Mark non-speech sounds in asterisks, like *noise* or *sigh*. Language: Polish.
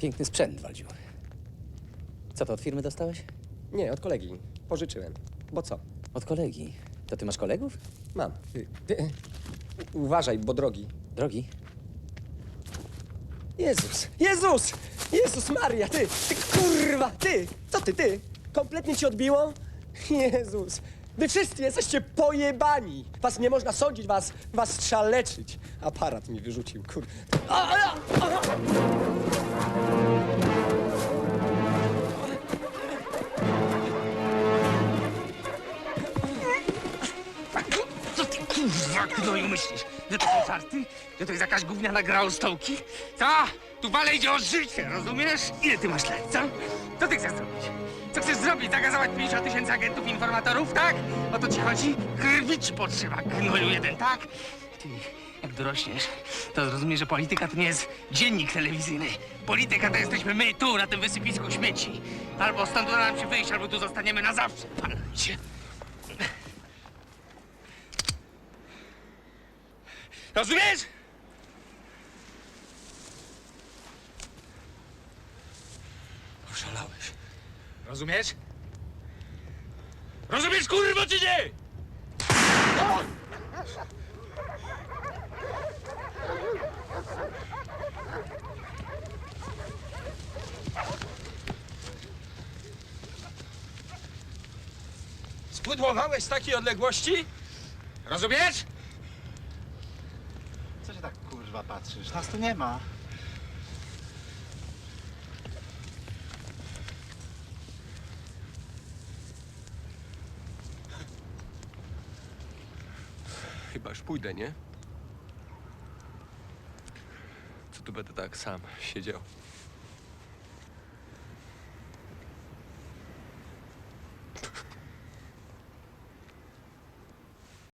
Piękny sprzęt, Waldziu. Co to od firmy dostałeś? Nie, od kolegi. Pożyczyłem. Bo co? Od kolegi. To ty masz kolegów? Mam. Ty, ty. U- Uważaj, bo drogi. Drogi? Jezus! Jezus! Jezus Maria, ty! Ty kurwa! Ty! Co ty, ty? Kompletnie ci odbiło? *laughs* Jezus! Wy wszyscy jesteście pojebani! Was nie można sądzić, was, was trzeba leczyć. Aparat mi wyrzucił, kur... A, a, a! Co ty kurwa gnoju myślisz? Że to są żarty? Że to jest jakaś gówniana gra o stołki? Co? Tu wale idzie o życie, rozumiesz? Ile ty masz lat, co? Co ty chcesz zrobić? Co chcesz zrobić? Zagazować 50 tysięcy agentów informatorów, tak? O to ci chodzi? Krwi ci potrzeba, gnoju jeden, tak? Ty, jak dorośniesz, to zrozumiesz, że polityka to nie jest dziennik telewizyjny. Polityka to jesteśmy my tu, na tym wysypisku śmieci. Albo stąd uda nam się wyjść, albo tu zostaniemy na zawsze. Panowie. Rozumiesz? Oszalałeś. Rozumiesz? Rozumiesz, kurwa, czy nie? Spudłowałeś z takiej odległości? Rozumiesz? Co się tak kurwa patrzysz? Nas tu nie ma. Chyba już pójdę, nie? Co tu będę tak sam siedział?